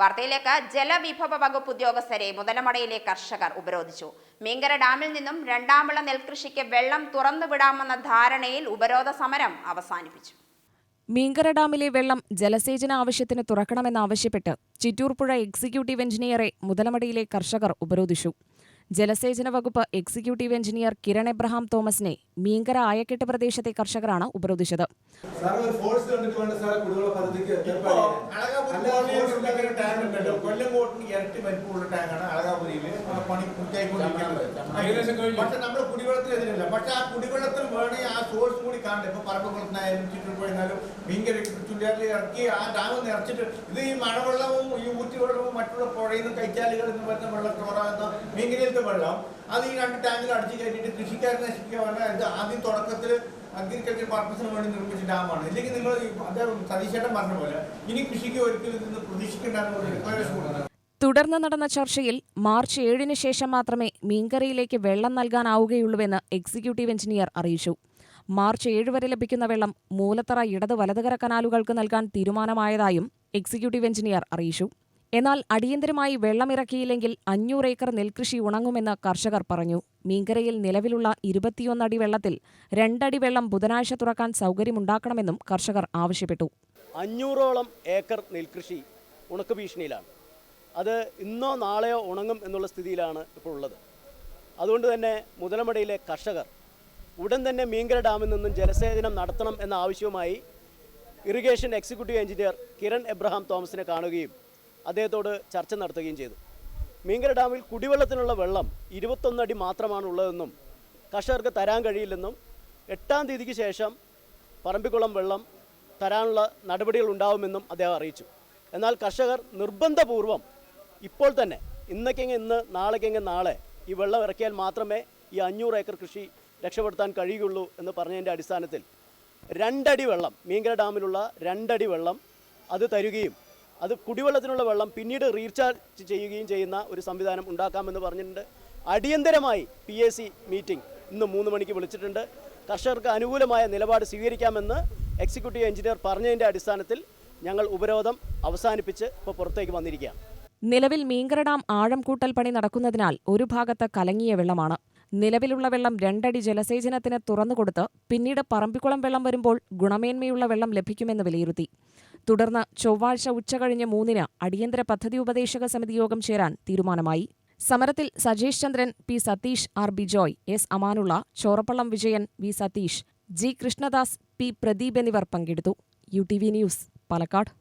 വാർത്തയിലേക്ക് ജലവിഭവ വകുപ്പ് ഉദ്യോഗസ്ഥരെ മുതലമടയിലെ കർഷകർ ഉപരോധിച്ചു. മീങ്കര ഡാമിൽ നിന്നും രണ്ടാം വിള നെൽകൃഷിക്ക് വെള്ളം തുറന്നുവിടാമെന്ന ധാരണയിൽ ഉപരോധ സമരം അവസാനിപ്പിച്ചു. മീങ്കര ഡാമിലെ വെള്ളം ജലസേചന ആവശ്യത്തിന് തുറക്കണമെന്നാവശ്യപ്പെട്ട് ചിറ്റൂർപ്പുഴ എക്സിക്യൂട്ടീവ് എഞ്ചിനീയറെ മുതലമടയിലെ കർഷകർ ഉപരോധിച്ചു. ജലസേചന വകുപ്പ് എക്സിക്യൂട്ടീവ് എഞ്ചിനീയർ കിരൺ എബ്രഹാം തോമസിനെ മീങ്കര ആയക്കെട്ട് പ്രദേശത്തെ കർഷകരാണ് ഉപരോധിച്ചത്. നമ്മുടെ പക്ഷെ നമ്മൾ കുടിവെള്ളത്തിൽ എതിരില്ല. പക്ഷെ ആ കുടിവെള്ളത്തിൽ വേണേ ആ സോഴ്സ് കൂടി കാണണ്ടേ ഇപ്പൊ പറമ്പുകുളത്തിനായാലും ചുറ്റുപോയിരുന്നാലും മീൻകര ചുള്ളിയാറിൽ ഇറക്കി ആ ഡാം നിറച്ചിട്ട് ഇത് ഈ മഴവെള്ളവും ഈ ഊറ്റുവെള്ളവും മറ്റുള്ള പുഴയിൽ നിന്ന് കൈച്ചാലുകളിൽ എന്ന് വരുന്ന വെള്ളം ചോറാകുന്ന മീൻകരയിലത്തെ വെള്ളം. അത് ഈ രണ്ട് ടാങ്കിൽ അടിച്ചു കയറ്റിയിട്ട് കൃഷിക്കാരെ നശിക്കുക ഇത് ആദ്യം തുടക്കത്തിൽ അഗ്രികൾച്ചർ പർപ്പസിന് വേണ്ടി നിർമ്മിച്ച ഡാമാണ്. ഇല്ലെങ്കിൽ നിങ്ങൾ അദ്ദേഹം സതീശേട്ടൻ പറഞ്ഞ പോലെ ഇനി കൃഷിക്ക് ഒരിക്കലും ഇന്ന് പ്രതീക്ഷിക്കേണ്ടെന്ന് തുടർന്ന് നടന്ന ചർച്ചയിൽ മാർച്ച് ഏഴിന് ശേഷം മാത്രമേ മീൻകറിയിലേക്ക് വെള്ളം നൽകാനാവുകയുള്ളൂവെന്ന് എക്സിക്യൂട്ടീവ് എഞ്ചിനീയർ അറിയിച്ചു. മാർച്ച് ഏഴ് വരെ ലഭിക്കുന്ന വെള്ളം മൂലത്തറ ഇടത് വലതുകര കനാലുകൾക്ക് നൽകാൻ തീരുമാനമായതായും എക്സിക്യൂട്ടീവ് എഞ്ചിനീയർ അറിയിച്ചു. എന്നാൽ അടിയന്തരമായി വെള്ളമിറക്കിയില്ലെങ്കിൽ അഞ്ഞൂറ് ഏക്കർ നെൽകൃഷി ഉണങ്ങുമെന്ന് കർഷകർ പറഞ്ഞു. മീങ്കരയിൽ നിലവിലുള്ള ഇരുപത്തിയൊന്നടി വെള്ളത്തിൽ രണ്ടടി വെള്ളം ബുധനാഴ്ച തുറക്കാൻ സൗകര്യമുണ്ടാക്കണമെന്നും കർഷകർ ആവശ്യപ്പെട്ടു. അഞ്ഞൂറോളം ഏക്കർ നെൽകൃഷി ഉണക്ക് ഭീഷണിയിലാണ്. അത് ഇന്നോ നാളെയോ ഉണങ്ങും എന്നുള്ള സ്ഥിതിയിലാണ് ഇപ്പോൾ ഉള്ളത്. അതുകൊണ്ട് തന്നെ മുതലമടയിലെ കർഷകർ ഉടൻ തന്നെ മീങ്കര ഡാമിൽ നിന്നും ജലസേചനം നടത്തണം എന്ന ആവശ്യവുമായി irrigation executive engineer Kiran Abraham തോമസിനെ കാണുകയും അദ്ദേഹത്തോട് ചർച്ച നടത്തുകയും ചെയ്തു. മീങ്കര ഡാമിൽ കുടിവെള്ളത്തിനുള്ള വെള്ളം ഇരുപത്തൊന്നടി മാത്രമാണ് ഉള്ളതെന്നും കർഷകർക്ക് തരാൻ കഴിയില്ലെന്നും എട്ടാം തീയതിക്ക് ശേഷം പറമ്പിക്കുളം വെള്ളം തരാനുള്ള നടപടികൾ ഉണ്ടാവുമെന്നും അദ്ദേഹം അറിയിച്ചു. എന്നാൽ കർഷകർ നിർബന്ധപൂർവം ഇപ്പോൾ തന്നെ ഇന്നൊക്കെങ്കിൽ ഇന്ന് നാളേക്കെങ്കിൽ നാളെ ഈ വെള്ളം ഇറക്കിയാൽ മാത്രമേ ഈ അഞ്ഞൂറ് ഏക്കർ കൃഷി രക്ഷപ്പെടുത്താൻ കഴിയുകയുള്ളൂ എന്ന് പറഞ്ഞതിന്റെ അടിസ്ഥാനത്തിൽ രണ്ടടി വെള്ളം മീങ്കര ഡാമിലുള്ള രണ്ടടി വെള്ളം അത് തരുകയും അത് കുടിവെള്ളത്തിനുള്ള വെള്ളം പിന്നീട് റീചാർജ് ചെയ്യുകയും ചെയ്യുന്ന ഒരു സംവിധാനം ഉണ്ടാക്കാമെന്ന് പറഞ്ഞിട്ടുണ്ട്. അടിയന്തരമായി പി എ സി മീറ്റിംഗ് ഇന്ന് മൂന്ന് മണിക്ക് വിളിച്ചിട്ടുണ്ട്. കർഷകർക്ക് അനുകൂലമായ നിലപാട് സ്വീകരിക്കാമെന്ന് എക്സിക്യൂട്ടീവ് എഞ്ചിനീയർ പറഞ്ഞതിന്റെ അടിസ്ഥാനത്തിൽ ഞങ്ങൾ ഉപരോധം അവസാനിപ്പിച്ച് ഇപ്പോൾ പുറത്തേക്ക് വന്നിരിക്കുകയാണ്. നിലവിൽ മീങ്കര ഡാം ആഴം കൂട്ടൽ പണി നടക്കുന്നതിനാൽ ഒരു ഭാഗത്ത് കലങ്ങിയ വെള്ളമാണ്. നിലവിലുള്ള വെള്ളം രണ്ടടി ജലസേചനത്തിന് തുറന്നുകൊടുത്ത് പിന്നീട് പറമ്പിക്കുളം വെള്ളം വരുമ്പോൾ ഗുണമേന്മയുള്ള വെള്ളം ലഭിക്കുമെന്ന് വിലയിരുത്തി. തുടർന്ന് ചൊവ്വാഴ്ച ഉച്ചകഴിഞ്ഞ് മൂന്നിന് അടിയന്തര പദ്ധതി ഉപദേശക സമിതി യോഗം ചേരാൻ തീരുമാനമായി. സമരത്തിൽ Sajesh Chandran P Satheesh R Bijoy S Amanulla Chorappallam Vijayan V Satheesh G Krishnadas P Pradeep എന്നിവർ പങ്കെടുത്തു. U T V news Palakkad.